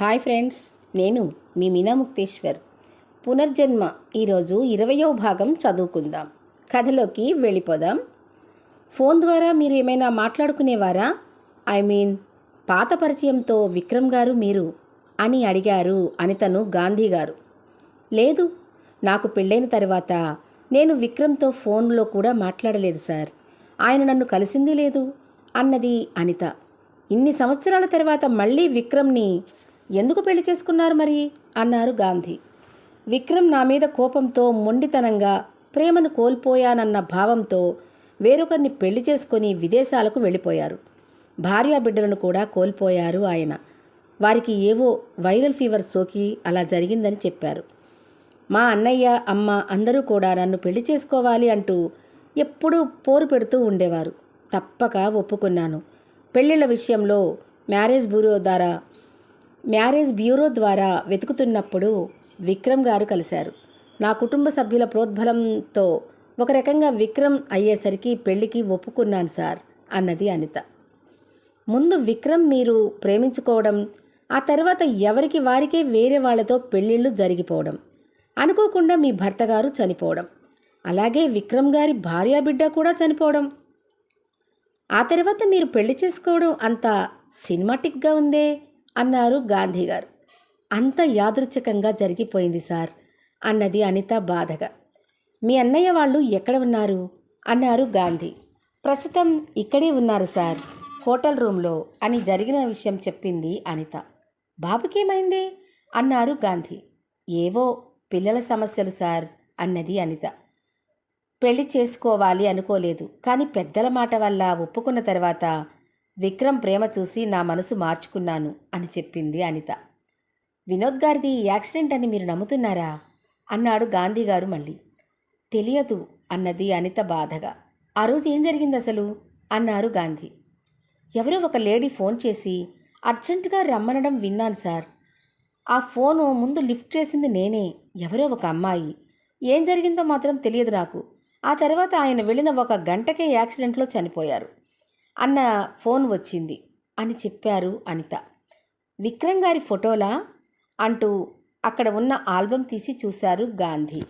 Hi friends నేను మీ మీనా ముక్తేశ్వర్ పునర్జన్మ ఈరోజు ఇరవయో భాగం చదువుకుందాం. కథలోకి వెళ్ళిపోదాం. ఫోన్ ద్వారా మీరు ఏమైనా మాట్లాడుకునేవారా? ఐ మీన్ పాత పరిచయంతో విక్రమ్ గారు మీరు అని అడిగారు అనితను గాంధీ గారు. లేదు నాకు పెళ్ళైన తర్వాత నేను విక్రమ్తో ఫోన్లో కూడా మాట్లాడలేదు సార్. ఆయన నన్ను కలిసింది లేదు అన్నది అనిత. ఇన్ని సంవత్సరాల తర్వాత మళ్ళీ విక్రమ్ని ఎందుకు పెళ్ళి చేసుకున్నారు మరి? అన్నారు గాంధీ. విక్రమ్ నా మీద కోపంతో మొండితనంగా ప్రేమను కోల్పోయానన్న భావంతో వేరొకరిని పెళ్ళి చేసుకొని విదేశాలకు వెళ్ళిపోయారు. భార్యా బిడ్డలను కూడా కోల్పోయారు ఆయన. వారికి ఏవో వైరల్ ఫీవర్ సోకి అలా జరిగిందని చెప్పారు. మా అన్నయ్య అమ్మ అందరూ కూడా నన్ను పెళ్ళి చేసుకోవాలి అంటూ ఎప్పుడూ పోరు పెడుతూ ఉండేవారు. తప్పక ఒప్పుకున్నాను. పెళ్ళిళ్ళ విషయంలో మ్యారేజ్ బ్యూరో ద్వారా మ్యారేజ్ బ్యూరో ద్వారా వెతుకుతున్నప్పుడు విక్రమ్ గారు కలిశారు. నా కుటుంబ సభ్యుల ప్రోద్బలంతో ఒక రకంగా విక్రమ్ అయ్యేసరికి పెళ్ళికి ఒప్పుకున్నాను సార్ అన్నది అనిత. ముందు విక్రమ్ మీరు ప్రేమించుకోవడం ఆ తర్వాత ఎవరికి వారికే వేరే వాళ్ళతో పెళ్ళిళ్ళు జరిగిపోవడం అనుకోకుండా మీ భర్త గారు చనిపోవడం అలాగే విక్రమ్ గారి భార్యా బిడ్డ కూడా చనిపోవడం. ఆ తర్వాత మీరు పెళ్ళి చేసుకోవడం అంత సినిమాటిక్గా ఉందే? అన్నారు గాంధీ గారు. అంత యాదృచ్ఛికంగా జరిగిపోయింది సార్ అన్నది అనిత బాధగా. మీ అన్నయ్య వాళ్ళు ఎక్కడ ఉన్నారు? అన్నారు గాంధీ. ప్రస్తుతం ఇక్కడే ఉన్నారు సార్ హోటల్ రూమ్లో అని జరిగిన విషయం చెప్పింది అనిత. బాబుకేమైంది? అన్నారు గాంధీ. ఏవో పిల్లల సమస్యలు సార్ అన్నది అనిత. పెళ్ళి చేసుకోవాలి అనుకోలేదు కానీ పెద్దల మాట వల్ల ఒప్పుకున్న తర్వాత విక్రమ్ ప్రేమ చూసి నా మనసు మార్చుకున్నాను అని చెప్పింది అనిత. వినోద్ గారిది యాక్సిడెంట్ అని మీరు నమ్ముతున్నారా? అన్నాడు గాంధీ గారు మళ్ళీ. తెలియదు అన్నది అనిత బాధగా. ఆ రోజు ఏం జరిగింది అసలు? అన్నారు గాంధీ. ఎవరో ఒక లేడీ ఫోన్ చేసి అర్జెంటుగా రమ్మనడం విన్నాను సార్. ఆ ఫోను ముందు లిఫ్ట్ చేసింది నేనే ఎవరో ఒక అమ్మాయి. ఏం జరిగిందో మాత్రం తెలియదు నాకు. ఆ తర్వాత ఆయన వెళ్ళిన ఒక గంటకే యాక్సిడెంట్లో చనిపోయారు. అన్న ఫోన్ వచ్చింది అని చెప్పారు అనిత. విక్రమ్ గారి ఫోటోలా? అంటూ అక్కడ ఉన్న ఆల్బం తీసి చూశారు గాంధీ.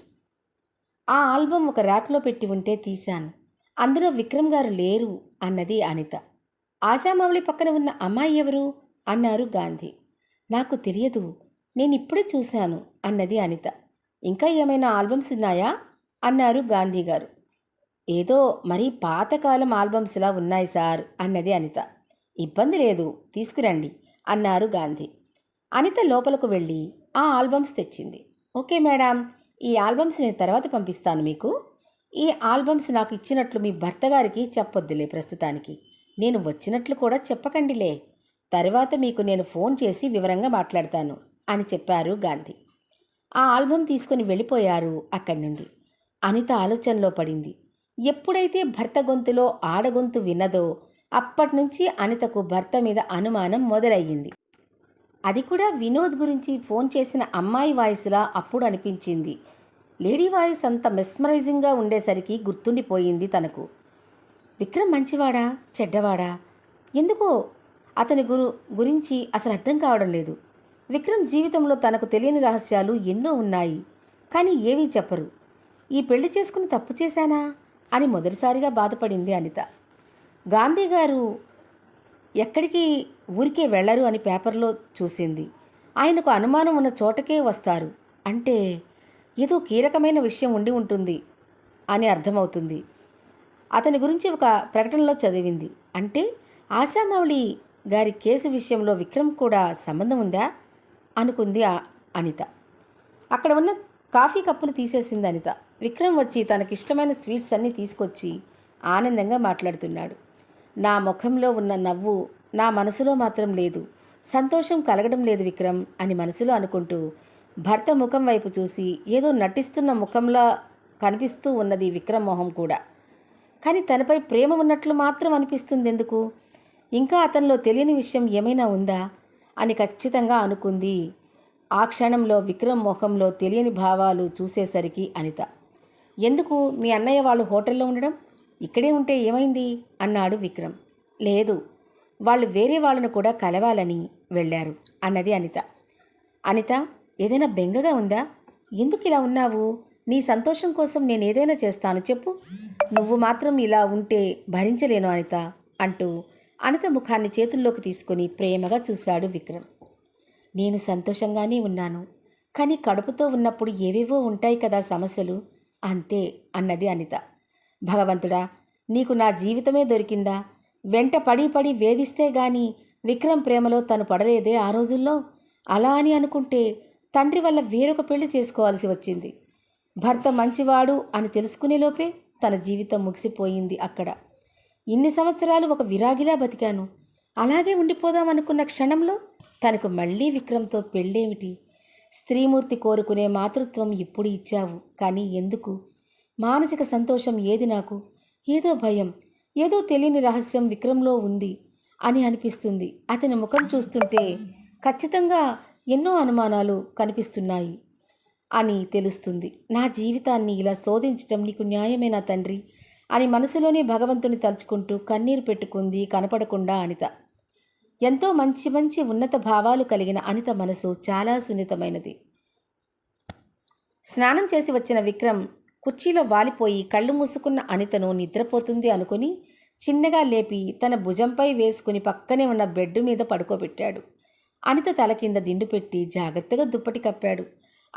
ఆ ఆల్బం ఒక ర్యాక్లో పెట్టి ఉంటే తీశాను. అందులో విక్రమ్ గారు లేరు అన్నది అనిత. ఆశామౌళి పక్కన ఉన్న అమ్మాయి ఎవరు? అన్నారు గాంధీ. నాకు తెలియదు. నేను ఇప్పుడే చూశాను అన్నది అనిత. ఇంకా ఏమైనా ఆల్బమ్స్ ఉన్నాయా? అన్నారు గాంధీ గారు. ఏదో మరీ పాతకాలం ఆల్బమ్స్లా ఉన్నాయి సార్ అన్నది అనిత. ఇబ్బంది లేదు తీసుకురండి అన్నారు గాంధీ. అనిత లోపలకు వెళ్ళి ఆ ఆల్బమ్స్ తెచ్చింది. ఓకే మేడం ఈ ఆల్బమ్స్ నేను తర్వాత పంపిస్తాను మీకు. ఈ ఆల్బమ్స్ నాకు ఇచ్చినట్లు మీ భర్త గారికి చెప్పొద్దులే ప్రస్తుతానికి. నేను వచ్చినట్లు కూడా చెప్పకండిలే. తర్వాత మీకు నేను ఫోన్ చేసి వివరంగా మాట్లాడతాను అని చెప్పారు గాంధీ. ఆ ఆల్బమ్ తీసుకుని వెళ్ళిపోయారు అక్కడి నుండి. అనిత ఆలోచనలో పడింది. ఎప్పుడైతే భర్త గొంతులో ఆడగొంతు విన్నదో అప్పటినుంచి అనితకు భర్త మీద అనుమానం మొదలయ్యింది. అది కూడా వినోద్ గురించి ఫోన్ చేసిన అమ్మాయి వాయిస్లా అప్పుడు అనిపించింది. లేడీ వాయిస్ అంత మెస్మరైజింగ్గా ఉండేసరికి గుర్తుండిపోయింది తనకు. విక్రమ్ మంచివాడా? చెడ్డవాడా? ఎందుకో అతని గురు గురించి అసలు అర్థం కావడం లేదు. విక్రమ్ జీవితంలో తనకు తెలియని రహస్యాలు ఎన్నో ఉన్నాయి. కానీ ఏవీ చెప్పరు. ఈ పెళ్ళి చేసుకుని తప్పు చేశానా? అని మొదటిసారిగా బాధపడింది అనిత. గాంధీ గారు ఎక్కడికి ఊరికే వెళ్ళరు అని పేపర్లో చూసింది. ఆయనకు అనుమానం ఉన్న చోటకే వస్తారు. అంటే ఏదో కీలకమైన విషయం ఉండి ఉంటుంది అని అర్థమవుతుంది. అతని గురించి ఒక ప్రకటనలో చదివింది. అంటే ఆశామౌళి గారి కేసు విషయంలో విక్రమ్ కూడా సంబంధం ఉందా? అనుకుంది అనిత. అక్కడ ఉన్న కాఫీ కప్పును తీసేసింది అనిత. విక్రమ్ వచ్చి తనకిష్టమైన స్వీట్స్ అన్నీ తీసుకొచ్చి ఆనందంగా మాట్లాడుతున్నాడు. నా ముఖంలో ఉన్న నవ్వు నా మనసులో మాత్రం లేదు. సంతోషం కలగడం లేదు విక్రమ్ అని మనసులో అనుకుంటూ భర్త ముఖం వైపు చూసి ఏదో నటిస్తున్న ముఖంలా కనిపిస్తూ ఉన్నది విక్రమ్ మొహం కూడా. కానీ తనపై ప్రేమ ఉన్నట్లు మాత్రం అనిపిస్తుంది ఎందుకు ఇంకా అతనిలో తెలియని విషయం ఏమైనా ఉందా? అని ఖచ్చితంగా అనుకుంది. ఆ క్షణంలో విక్రమ్ మొహంలో తెలియని భావాలు చూసేసరికి అనిత. ఎందుకు మీ అన్నయ్య వాళ్ళు హోటల్లో ఉండడం? ఇక్కడే ఉంటే ఏమైంది? అన్నాడు విక్రమ్. లేదు వాళ్ళు వేరే వాళ్ళను కూడా కలవాలని వెళ్ళారు అన్నది అనిత. అనిత ఏదైనా బెంగగా ఉందా? ఎందుకు ఇలా ఉన్నావు? నీ సంతోషం కోసం నేను ఏదైనా చేస్తాను చెప్పు. నువ్వు మాత్రం ఇలా ఉంటే భరించలేను అనిత అంటూ అనిత ముఖాన్ని చేతుల్లోకి తీసుకుని ప్రేమగా చూశాడు విక్రమ్. నేను సంతోషంగానే ఉన్నాను కానీ కడుపుతో ఉన్నప్పుడు ఏవేవో ఉంటాయి కదా సమస్యలు. అంతే అన్నది అనిత. భగవంతుడా నీకు నా జీవితమే దొరికిందా? వెంట పడి పడి వేధిస్తే గాని విక్రమ్ ప్రేమలో తను పడలేదే ఆ రోజుల్లో? అలా అని అనుకుంటే తండ్రి వల్ల వేరొక పెళ్ళి చేసుకోవాల్సి వచ్చింది. భర్త మంచివాడు అని తెలుసుకునేలోపే తన జీవితం ముగిసిపోయింది అక్కడ. ఇన్ని సంవత్సరాలు ఒక విరాగిలా బతికాను. అలాగే ఉండిపోదామనుకున్న క్షణంలో తనకు మళ్ళీ విక్రమ్తో పెళ్ళేమిటి? స్త్రీమూర్తి కోరుకునే మాతృత్వం ఇప్పుడు ఇచ్చావు. కానీ ఎందుకు? మానసిక సంతోషం ఏది నాకు? ఏదో భయం ఏదో తెలియని రహస్యం విక్రమ్లో ఉంది అని అనిపిస్తుంది. అతని ముఖం చూస్తుంటే ఖచ్చితంగా ఎన్నో అనుమానాలు కనిపిస్తున్నాయి అని తెలుస్తుంది. నా జీవితాన్ని ఇలా శోధించటం నీకు న్యాయమేనా తండ్రి? అని మనసులోనే భగవంతుని తలుచుకుంటూ కన్నీరు పెట్టుకుంది కనపడకుండా అనిత. ఎంతో మంచి మంచి ఉన్నత భావాలు కలిగిన అనిత మనసు చాలా సున్నితమైనది. స్నానం చేసి వచ్చిన విక్రమ్ కుర్చీలో వాలిపోయి కళ్ళు మూసుకున్న అనితను నిద్రపోతుంది అనుకుని చిన్నగా లేపి తన భుజంపై వేసుకుని పక్కనే ఉన్న బెడ్ మీద పడుకోబెట్టాడు. అనిత తల కింద దిండు పెట్టి జాగ్రత్తగా దుప్పటి కప్పాడు.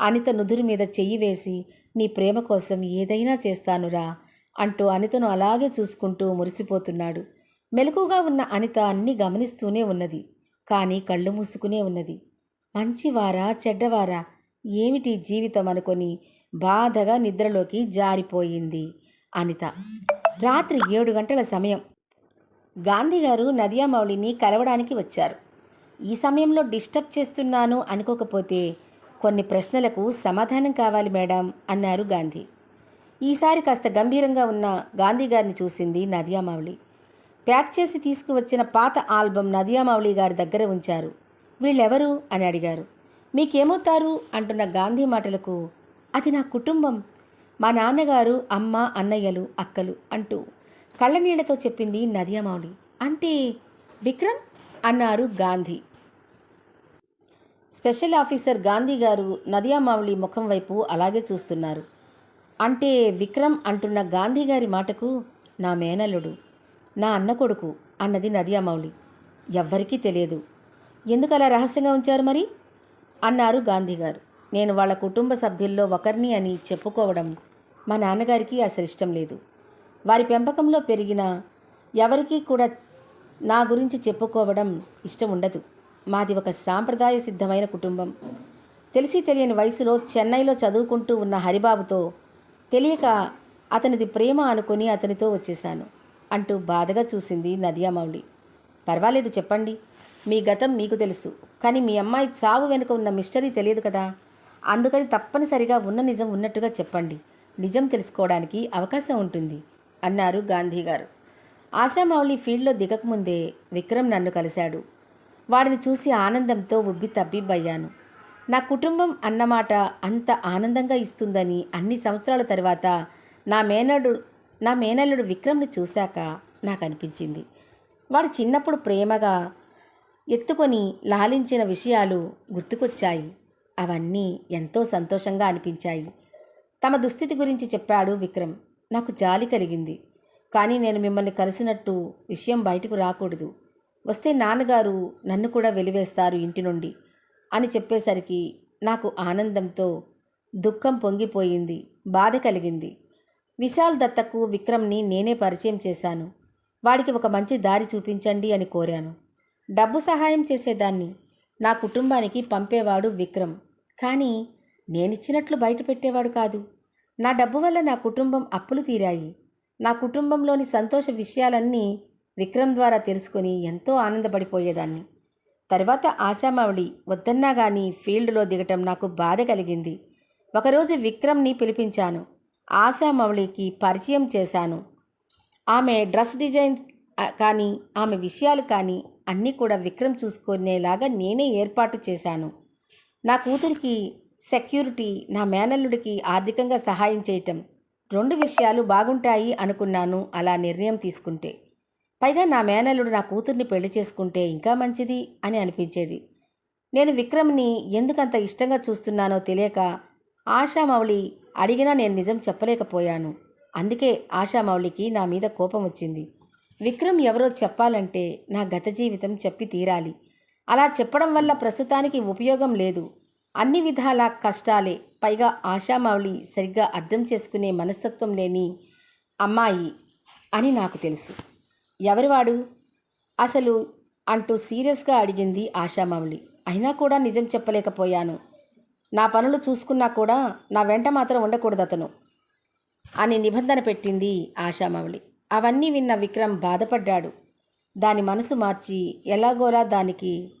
అనిత నుదురు మీద చెయ్యి వేసి నీ ప్రేమ కోసం ఏదైనా చేస్తానురా అంటూ అనితను అలాగే చూసుకుంటూ మురిసిపోతున్నాడు. మెలకుగా ఉన్న అనిత అన్ని గమనిస్తూనే ఉన్నది. కానీ కళ్ళు మూసుకునే ఉన్నది. మంచివారా చెడ్డవారా? ఏమిటి జీవితం అనుకొని బాధగా నిద్రలోకి జారిపోయింది అనిత. రాత్రి ఏడు గంటల సమయం. గాంధీగారు నదియామౌళిని కలవడానికి వచ్చారు. ఈ సమయంలో డిస్టర్బ్ చేస్తున్నాను అనుకోకపోతే కొన్ని ప్రశ్నలకు సమాధానం కావాలి మేడం అన్నారు గాంధీ. ఈసారి కాస్త గంభీరంగా ఉన్న గాంధీ గారిని చూసింది నదియామౌళి ప్యాక్ చేసి తీసుకువచ్చిన పాత ఆల్బం నదియామౌళి గారి దగ్గర ఉంచారు. వీళ్ళెవరు? అని అడిగారు. మీకేమవుతారు? అంటున్న గాంధీ మాటలకు అది నా కుటుంబం. మా నాన్నగారు అమ్మ అన్నయ్యలు అక్కలు అంటూ కళ్ళనీళ్ళతో చెప్పింది నదియామౌళి అంటే విక్రమ్? అన్నారు గాంధీ. స్పెషల్ ఆఫీసర్ గాంధీ గారు నదియామావళి ముఖం వైపు అలాగే చూస్తున్నారు. అంటే విక్రమ్ అంటున్న గాంధీ గారి మాటకు నా మేనల్లుడు. నా అన్న కొడుకు అన్నది నదియామౌళి ఎవ్వరికీ తెలియదు. ఎందుకు అలా రహస్యంగా ఉంచారు మరి? అన్నారు గాంధీ గారు నేను వాళ్ళ కుటుంబ సభ్యుల్లో ఒకరిని అని చెప్పుకోవడం మా నాన్నగారికి అసలు ఇష్టం లేదు. వారి పెంపకంలో పెరిగిన ఎవరికీ కూడా నా గురించి చెప్పుకోవడం ఇష్టం ఉండదు. మాది ఒక సాంప్రదాయ సిద్ధమైన కుటుంబం. తెలిసి తెలియని వయసులో చెన్నైలో చదువుకుంటూ ఉన్న హరిబాబుతో తెలియక అతనిది ప్రేమ అనుకుని అతనితో వచ్చేశాను. అంటూ బాధగా చూసింది నదియామౌళి పర్వాలేదు చెప్పండి. మీ గతం మీకు తెలుసు. కానీ మీ అమ్మాయి చావు వెనుక ఉన్న మిస్టరీ తెలియదు కదా. అందుకని తప్పనిసరిగా ఉన్న నిజం ఉన్నట్టుగా చెప్పండి. నిజం తెలుసుకోవడానికి అవకాశం ఉంటుంది అన్నారు గాంధీ గారు ఆశామౌళి ఫీల్డ్లో దిగకముందే విక్రమ్ నన్ను కలిశాడు. వాడిని చూసి ఆనందంతో ఉబ్బి తబ్బిబ్బయ్యాను. నా కుటుంబం అన్నమాట అంత ఆనందంగా ఇస్తుందని అన్ని సంవత్సరాల తర్వాత నా మేనడు నా మేనల్లుడు విక్రమ్ని చూశాక నాకు అనిపించింది వాడు చిన్నప్పుడు ప్రేమగా ఎత్తుకొని లాలించిన విషయాలు గుర్తుకొచ్చాయి. అవన్నీ ఎంతో సంతోషంగా అనిపించాయి. తమ దుస్థితి గురించి చెప్పాడు విక్రమ్. నాకు జాలి కలిగింది. కానీ నేను మిమ్మల్ని కలిసినట్టు విషయం బయటకు రాకూడదు. వస్తే నాన్నగారు నన్ను కూడా వెలివేస్తారు ఇంటి నుండి అని చెప్పేసరికి నాకు ఆనందంతో దుఃఖం పొంగిపోయింది బాధ కలిగింది. విశాల్ దత్తకు విక్రమ్ని నేనే పరిచయం చేశాను. వాడికి ఒక మంచి దారి చూపించండి అని కోరాను. డబ్బు సహాయం చేసేదాన్ని. నా కుటుంబానికి పంపేవాడు విక్రమ్. కానీ నేనిచ్చినట్లు బయట పెట్టేవాడు కాదు. నా డబ్బు వల్ల నా కుటుంబం అప్పులు తీరాయి. నా కుటుంబంలోని సంతోష విషయాలన్నీ విక్రమ్ ద్వారా తెలుసుకొని ఎంతో ఆనందపడిపోయేదాన్ని. తర్వాత ఆశామావళి వద్దన్నా కానీ ఫీల్డ్లో దిగటం నాకు బాధ కలిగింది. ఒకరోజు విక్రమ్ని పిలిపించాను. ఆశామౌళికి పరిచయం చేశాను. ఆమె డ్రెస్ డిజైన్ కానీ ఆమె విషయాలు కానీ అన్నీ కూడా విక్రమ్ చూసుకునేలాగా నేనే ఏర్పాటు చేశాను. నా కూతురికి సెక్యూరిటీ నా మేనల్లుడికి ఆర్థికంగా సహాయం చేయటం రెండు విషయాలు బాగుంటాయి అనుకున్నాను అలా నిర్ణయం తీసుకుంటే. పైగా నా మేనల్లుడు నా కూతుర్ని పెళ్ళి చేసుకుంటే ఇంకా మంచిది అని అనిపించేది. నేను విక్రమ్ని ఎందుకంత ఇష్టంగా చూస్తున్నానో తెలియక ఆశామౌళి అడిగినా నేను నిజం చెప్పలేకపోయాను. అందుకే ఆశామౌళికి నా మీద కోపం వచ్చింది. విక్రమ్ ఎవరో చెప్పాలంటే నా గత జీవితం చెప్పి తీరాలి. అలా చెప్పడం వల్ల ప్రస్తుతానికి ఉపయోగం లేదు. అన్ని విధాల కష్టాలే. పైగా ఆశామౌళి సరిగ్గా అర్థం చేసుకునే మనస్తత్వం లేని అమ్మాయి అని నాకు తెలుసు. ఎవరివాడు? అసలు అంటూ సీరియస్గా అడిగింది ఆశామౌళి. అయినా కూడా నిజం చెప్పలేకపోయాను. నా పనులు చూసుకున్నా కూడా నా వెంట మాత్రం ఉండకూడదు అతను అని నిబంధన పెట్టింది ఆశామౌళి. అవన్నీ విన్న విక్రమ్ బాధపడ్డాడు. దాని మనసు మార్చి ఎలాగోలా దానికి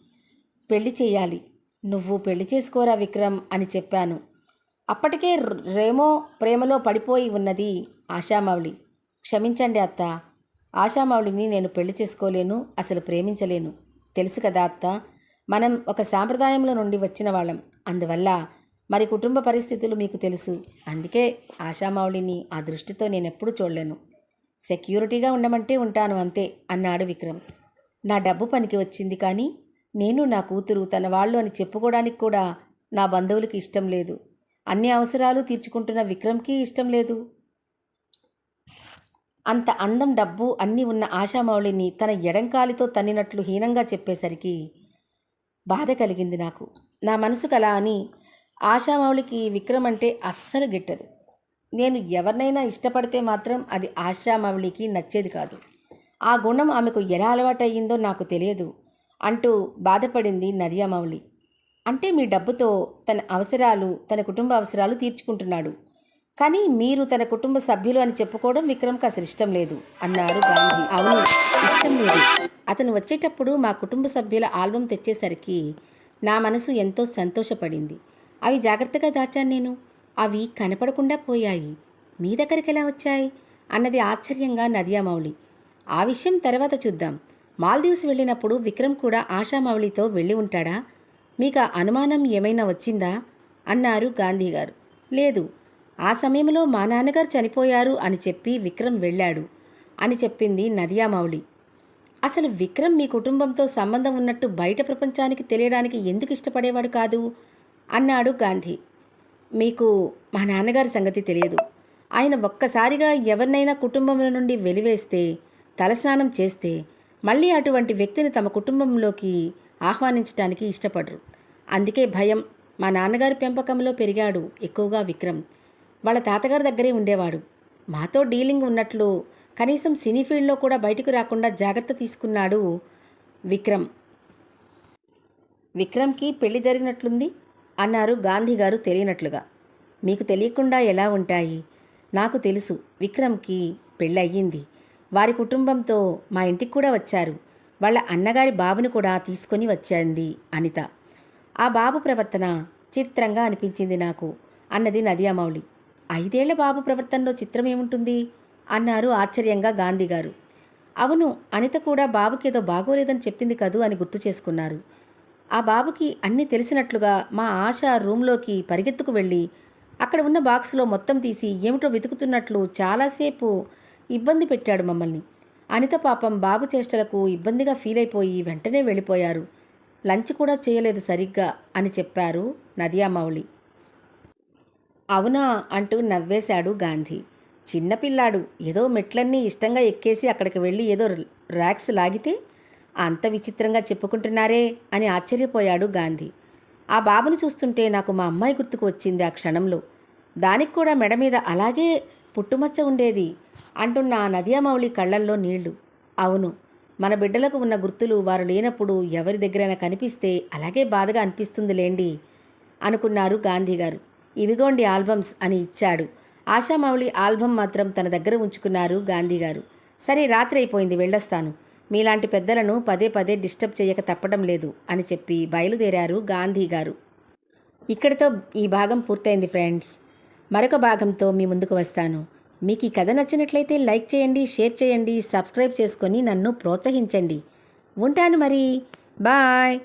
పెళ్ళి చేయాలి. నువ్వు పెళ్ళి చేసుకోరా విక్రమ్ అని చెప్పాను. అప్పటికే రేమో ప్రేమలో పడిపోయి ఉన్నది ఆశామౌళి. క్షమించండి అత్త. ఆశామౌళిని నేను పెళ్ళి చేసుకోలేను అసలు ప్రేమించలేను. తెలుసు కదా అత్త మనం ఒక సాంప్రదాయంలో నుండి వచ్చిన వాళ్ళం. అందువల్ల మరి కుటుంబ పరిస్థితులు మీకు తెలుసు. అందుకే ఆశామౌళిని ఆ దృష్టితో నేను ఎప్పుడూ చూడలేను. సెక్యూరిటీగా ఉండమంటే ఉంటాను అంతే అన్నాడు విక్రమ్. నా డబ్బు పనికి వచ్చింది కానీ నేను నా కూతురు తన వాళ్ళు అని చెప్పుకోవడానికి కూడా నా బంధువులకి ఇష్టం లేదు. అన్ని అవసరాలు తీర్చుకుంటున్న విక్రమ్కి ఇష్టం లేదు. అంత అందం డబ్బు అన్నీ ఉన్న ఆశామౌళిని తన ఎడంకాలితో తన్నినట్లు హీనంగా చెప్పేసరికి బాధ కలిగింది నాకు. నా మనసు కలా అని ఆశామౌళికి విక్రమ్ అంటే అస్సలు గిట్టదు. నేను ఎవరినైనా ఇష్టపడితే మాత్రం అది ఆశామౌళికి నచ్చేది కాదు. ఆ గుణం ఆమెకు ఎలా అలవాటయ్యిందో నాకు తెలియదు అంటూ బాధపడింది నదియామౌళి అంటే మీ డబ్బుతో తన అవసరాలు తన కుటుంబ అవసరాలు తీర్చుకుంటున్నాడు. కానీ మీరు తన కుటుంబ సభ్యులు అని చెప్పుకోవడం విక్రమ్కి అసలు ఇష్టం లేదు అన్నారు గాంధీ. అవును ఇష్టం లేదు. అతను వచ్చేటప్పుడు మా కుటుంబ సభ్యుల ఆల్బమ్ తెచ్చేసరికి నా మనసు ఎంతో సంతోషపడింది. అవి జాగ్రత్తగా దాచాను నేను. అవి కనపడకుండా పోయాయి. మీ దగ్గరికి ఎలా వచ్చాయి? అన్నది ఆశ్చర్యంగా నదియామౌళి ఆ విషయం తర్వాత చూద్దాం. మాల్దీవ్స్ వెళ్ళినప్పుడు విక్రమ్ కూడా ఆశామౌళితో వెళ్ళి ఉంటాడా? మీకు అనుమానం ఏమైనా వచ్చిందా? అన్నారు గాంధీ గారు లేదు ఆ సమయంలో మా నాన్నగారు చనిపోయారు అని చెప్పి విక్రమ్ వెళ్ళాడు అని చెప్పింది నదియామౌళి అసలు విక్రమ్ మీ కుటుంబంతో సంబంధం ఉన్నట్టు బయట ప్రపంచానికి తెలియడానికి ఎందుకు ఇష్టపడేవాడు కాదు? అన్నాడు గాంధీ. మీకు మా నాన్నగారి సంగతి తెలియదు. ఆయన ఒక్కసారిగా ఎవరినైనా కుటుంబంలో నుండి వెలివేస్తే తలస్నానం చేస్తే మళ్ళీ అటువంటి వ్యక్తిని తమ కుటుంబంలోకి ఆహ్వానించడానికి ఇష్టపడరు. అందుకే భయం మా నాన్నగారి పెంపకంలో పెరిగాడు ఎక్కువగా విక్రమ్. వాళ్ళ తాతగారి దగ్గరే ఉండేవాడు. మాతో డీలింగ్ ఉన్నట్లు కనీసం సినీ ఫీల్డ్లో కూడా బయటకు రాకుండా జాగ్రత్త తీసుకున్నాడు విక్రమ్. విక్రమ్కి పెళ్ళి జరిగినట్లుంది? అన్నారు గాంధీ గారు తెలియనట్లుగా. మీకు తెలియకుండా ఎలా ఉంటాయి? నాకు తెలుసు విక్రమ్కి పెళ్ళయ్యింది. వారి కుటుంబంతో మా ఇంటికి కూడా వచ్చారు. వాళ్ళ అన్నగారి బాబుని కూడా తీసుకొని వచ్చింది అనిత. ఆ బాబు ప్రవర్తన చిత్రంగా అనిపించింది నాకు అన్నది నదియామౌళి ఐదేళ్ళ బాబు ప్రవర్తనలో చిత్రం ఏముంటుంది అన్నారు ఆశ్చర్యంగా గాంధీ గారు. అవును అనిత కూడా బాబుకేదో బాగోలేదని చెప్పింది కదూ అని గుర్తు చేసుకున్నారు. ఆ బాబుకి అన్నీ తెలిసినట్లుగా మా ఆశ రూంలోకి పరిగెత్తుకు వెళ్ళి అక్కడ ఉన్న బాక్స్లో మొత్తం తీసి ఏమిటో వెతుకుతున్నట్లు చాలాసేపు ఇబ్బంది పెట్టాడు మమ్మల్ని. అనిత పాపం బాబు చేష్టలకు ఇబ్బందిగా ఫీల్ అయిపోయి వెంటనే వెళ్ళిపోయారు. లంచ్ కూడా చేయలేదు సరిగ్గా అని చెప్పారు నదియామౌళి అవునా అంటూ నవ్వేశాడు గాంధీ. చిన్నపిల్లాడు ఏదో మెట్లన్నీ ఇష్టంగా ఎక్కేసి అక్కడికి వెళ్ళి ఏదో ర్యాక్స్ లాగితే? అంత విచిత్రంగా చెప్పుకుంటున్నారే అని ఆశ్చర్యపోయాడు గాంధీ. ఆ బాబుని చూస్తుంటే నాకు మా అమ్మాయి గుర్తుకు వచ్చింది ఆ క్షణంలో. దానికి కూడా మెడ మీద అలాగే పుట్టుమచ్చ ఉండేది అంటున్న ఆ నదియామౌళి కళ్ళల్లో నీళ్ళు. అవును మన బిడ్డలకు ఉన్న గుర్తులు వారు లేనప్పుడు ఎవరి దగ్గరైనా కనిపిస్తే అలాగే బాధగా అనిపిస్తుంది లేండి అనుకున్నారు గాంధీ గారు ఇవిగోండి ఆల్బమ్స్ అని ఇచ్చాడు. ఆశామౌళి ఆల్బమ్ మాత్రం తన దగ్గర ఉంచుకున్నారు గాంధీ గారు. సరే రాత్రి అయిపోయింది వెళ్ళొస్తాను. మీలాంటి పెద్దలను పదే పదే డిస్టర్బ్ చేయక తప్పడం లేదు అని చెప్పి బయలుదేరారు గాంధీ గారు. ఇక్కడితో ఈ భాగం పూర్తయింది ఫ్రెండ్స్. మరొక భాగంతో మీ ముందుకు వస్తాను. మీకు ఈ కథ నచ్చినట్లయితే లైక్ చేయండి షేర్ చేయండి సబ్స్క్రైబ్ చేసుకొని నన్ను ప్రోత్సహించండి. ఉంటాను మరి. బాయ్.